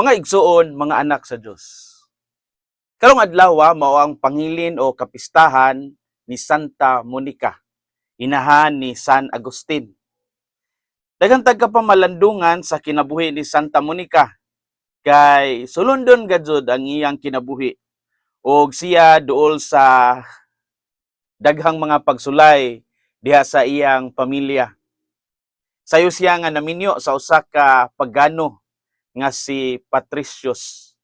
Mga igsuon, mga anak sa Dios. Karong adlaw mao ang pangilin o kapistahan ni Santa Monica, inahan ni San Agustin. Daghang tagkapamalandungan sa kinabuhi ni Santa Monica kay sulundon gadzud ang iyang kinabuhi ug siya duol sa daghang mga pagsulay diha sa iyang pamilya. Sayo siya nga naminyo sa usa ka pagano nga si Patricius.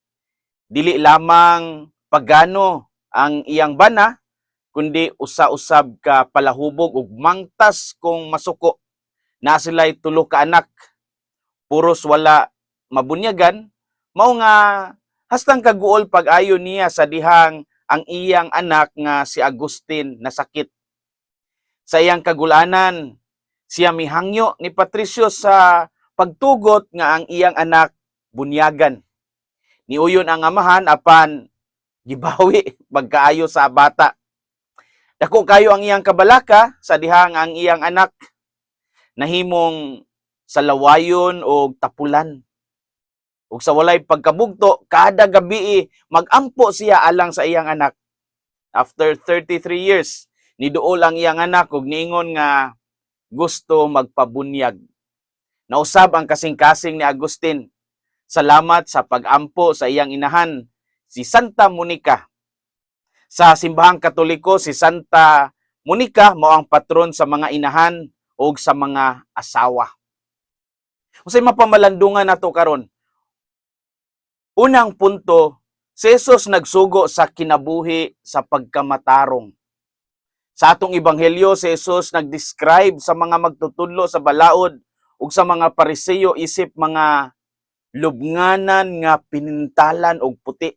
Dili lamang pagano ang iyang bana, kundi usa-usab ka palahubog ug mangtas kung masuko na sila'y tulo ka anak. Puros wala mabunyagan, mao nga hastang kaguol pag-ayo niya sa dihang ang iyang anak nga si Agustin nasakit. Sa iyang kagulanan, siya mihangyo ni Patricius sa pagtugot nga ang iyang anak bunyagan. Niuyon ang amahan apan gibawi pagkaayo sa bata. Dako kayo ang iyang kabalaka sa dihang ang iyang anak nahimong sa lawayon o tapulan. Ug sa walay pagkabugto, kada gabi magampo siya alang sa iyang anak. After 33 years, niduol ang iyang anak ug niingon nga gusto magpabunyag. Nausab ang kasing-kasing ni Agustin. Salamat sa pag-ampo sa iyang inahan, si Santa Monica. Sa simbahang katoliko, si Santa Monica mao ang patron sa mga inahan o sa mga asawa. Usay mapamalandungan nato karon. Unang punto, si Jesus nagsugo sa kinabuhi sa pagkamatarong. Sa atong ebanghelyo, si Jesus nag-describe sa mga magtutudlo sa balaod ug sa mga pariseyo isip mga lubnganan nga pinintalan og puti.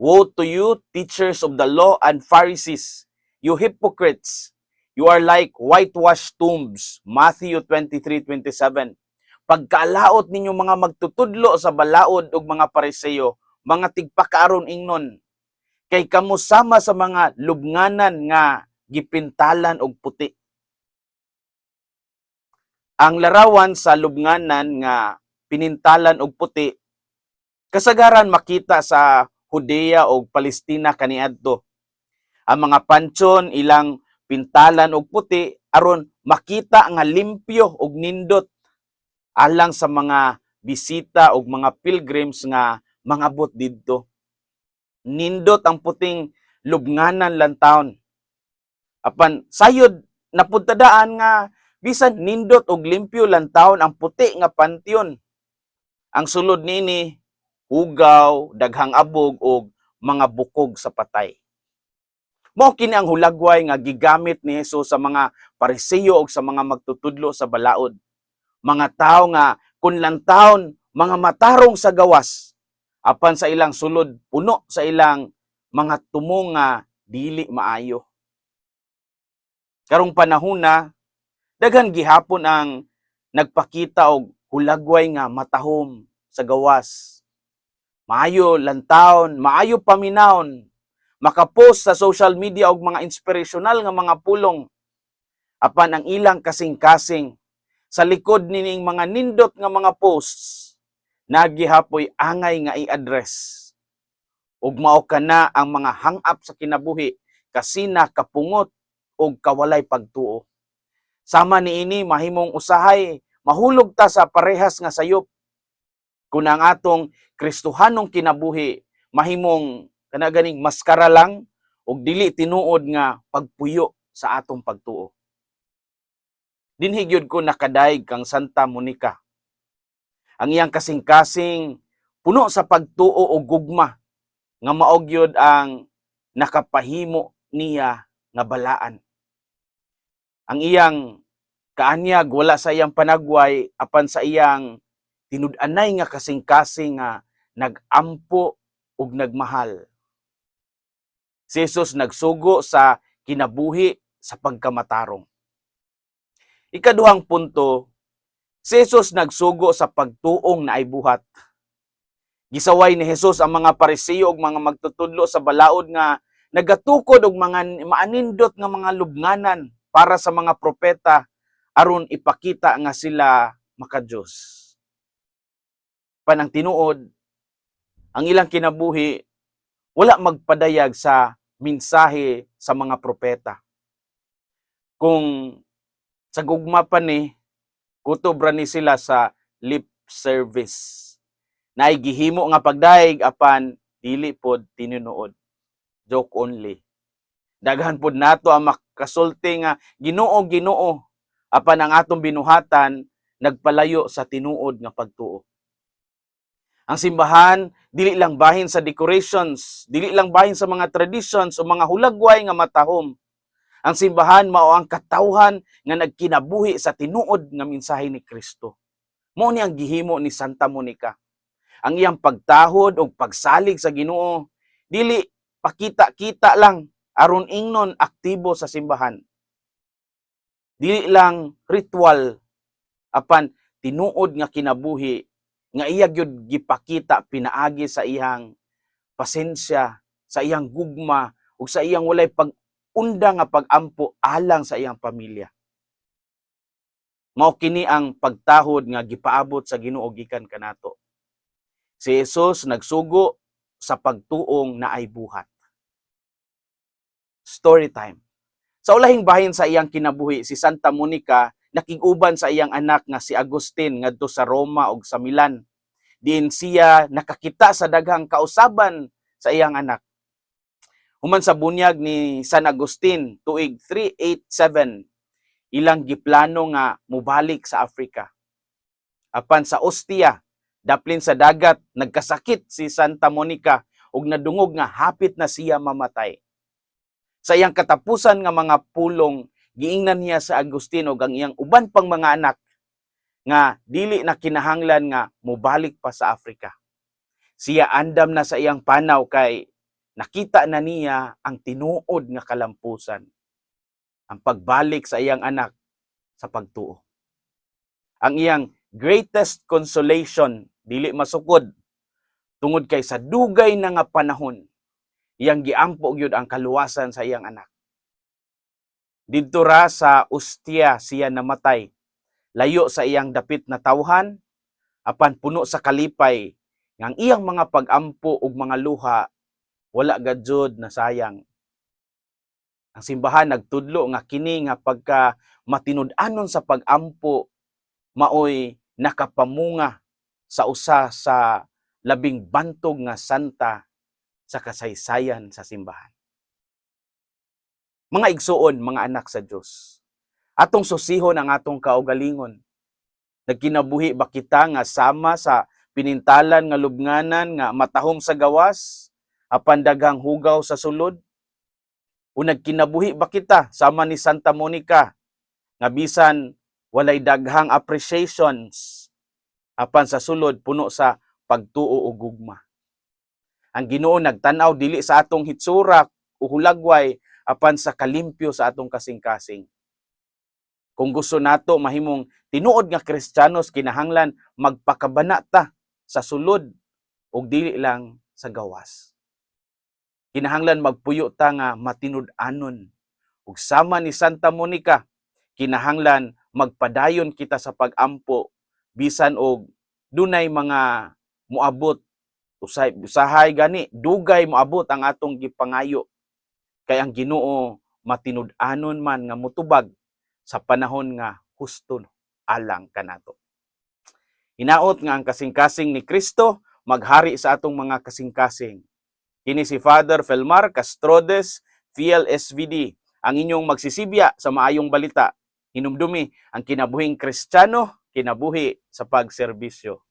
Woe to you, teachers of the law and Pharisees, you hypocrites! You are like whitewashed tombs. Matthew 23:27. Pagkalaot ninyo mga magtutudlo sa balaod ug mga pariseyo, mga tigpakaaron ingnon, kay kamo sama sa mga lubnganan nga gipintalan og puti. Ang larawan sa lubnganan nga pinintalan og puti kasagaran makita sa Judea ug Palestina kaniadto. Ang mga pansyon ilang pintalan og puti aron makita nga limpyo ug nindot alang sa mga bisita ug mga pilgrims nga mangabot didto. Nindot ang puting lubnganan lantawon. Apan sayod napuntadaan nga bisan nindot og limpyo lantawon ang puti nga pantyon. Ang sulod nini hugaw, daghang abog ug mga bukog sa patay. Mao kini ang hulagway nga gigamit ni Hesus sa mga pariseyo ug sa mga magtutudlo sa balaod. Mga tao nga kun lantawon mga matarong sa gawas apan sa ilang sulod puno sa ilang mga tumong nga dili maayo. Karong panahon na daghan gihapon ang nagpakita og hulagway nga matahom sa gawas. Maayo lantawon, maayo paminawon, makapost sa social media og mga inspirational nga mga pulong. Apan ang ilang kasing-kasing sa likod nining mga nindot nga mga posts nagihapoy angay nga i-address. Ug mao kana ang mga hang-up sa kinabuhi kasina kapungot ug kawalay pagtuo sama niini mahimong usahay mahulog ta sa parehas nga sayop kun ang atong Kristohanong kinabuhi mahimong kana ganing maskara lang ug dili tinuod nga pagpuyo sa atong pagtuo. Dinhi gyud ko nakadaig kang Santa Monica. Ang iyang kasing-kasing puno sa pagtuo og gugma nga maog gyud ang nakapahimo niya nga balaan. Ang iyang kaanyag wala sa iyang panagway apan sa iyang tinud-anay nga kasing-kasing nga nagampo ug nagmahal. Si Jesus nagsugo sa kinabuhi sa pagkamatarong. Ikaduhang punto, si Jesus nagsugo sa pagtuong na ay buhat. Gisaway ni Jesus ang mga parisiyo ug mga magtutudlo sa balaod nga nagatukod og mga maanindot nga mga lubnganan para sa mga propeta aron ipakita nga sila makadiyos. apan ang tinuod ang ilang kinabuhi wala magpadayag sa mensahe sa mga propeta. Kung sa gugma pa ni kutob ra ni sila sa lip service. Na gihimo nga pagdaig apan dili pod tinunood. Joke only. Daghan pod nato ang makasulti nga Ginoo Ginoo apan ang atong binuhatan nagpalayo sa tinuod nga pagtuo. Ang simbahan dili lang bahin sa decorations, dili lang bahin sa mga traditions o mga hulagway nga matahom. Ang simbahan mao ang katawhan nga nagkinabuhi sa tinuod nga mensahe ni Kristo. Mao ni ang gihimo ni Santa Monica. Ang iyang pagtahod o pagsalig sa Ginoo dili pakita-kita lang aron ingnon aktibo sa simbahan. Dili lang ritual apan tinuod nga kinabuhi nga iya gyud gipakita pinaagi sa iyang pasensya, sa iyang gugma ug sa iyang walay pag-unda nga pag-ampo alang sa iyang pamilya. Mao kini ang pagtahod nga gipaabot sa Ginoo gikan kanato. Si Jesus nagsugo sa pagtuong na ay buhat. Story time. Sa ulahing bahin sa iyang kinabuhi si Santa Monica nakiguban sa iyang anak nga si Agustin ngadto sa Roma ug sa Milan. Diin siya nakakita sa daghang kausaban sa iyang anak. Human sa bunyag ni San Agustin tuig 387 ilang giplano nga mubalik sa Africa. Apan sa Ostia, daplin sa dagat, nagkasakit si Santa Monica ug nadungog nga hapit na siya mamatay. Sa iyang katapusan nga mga pulong giingnan niya sa Agustino ang iyang uban pang mga anak nga dili na kinahanglan nga mubalik pa sa Africa. Siya andam na sa iyang panaw kay nakita na niya ang tinuod nga kalampusan. Ang pagbalik sa iyang anak sa pagtuo. Ang iyang greatest consolation dili masukod tungod kay sa dugay na nga panahon iyang giampo gyud ang kaluwasan sa iyang anak. Didto ra sa Ustia siya namatay. Layo sa iyang dapit na tawhan, apan puno sa kalipay, nga ang iyang mga pag-ampo ug mga luha, wala gajud na sayang. Ang simbahan nagtudlo nga kini nga pagka matinud-anon sa pag-ampo, maoy nakapamunga sa usa sa labing bantog nga santa sa kasaysayan sa simbahan. Mga igsuon, mga anak sa Dios. Atong susihon ang atong kaugalingon. Nagkinabuhi ba kita nga sama sa pinintalan nga lubnganan nga matahom sa gawas, apan daghang hugaw sa sulod? O nagkinabuhi ba kita sama ni Santa Monica nga bisan walay daghang appreciations apan sa sulod puno sa pagtuo o gugma. Ang Ginoo nagtan-aw dili sa atong hitsura o hulagway apan sa kalimpyo sa atong kasing-kasing. Kung gusto nato mahimong tinuod nga Kristiyanos kinahanglan magpakabana ta sa sulod ug dili lang sa gawas. Kinahanglan magpuyo ta nga matinud-anon ug sama ni Santa Monica kinahanglan magpadayon kita sa pag-ampo bisan og dunay mga muabot usay usahay gani dugay moabot ang atong gipangayo kay ang Ginoo matinud-anon man nga mutubag sa panahon nga husto alang kanato. Hinaot nga ang kasing-kasing ni Kristo maghari sa atong mga kasing-kasing. Kini si Father Felmar Castrodes, Fiel SVD, ang inyong magsisibya sa maayong balita. Hinumdumi ang kinabuhing Kristiyano, kinabuhi sa pagserbisyo.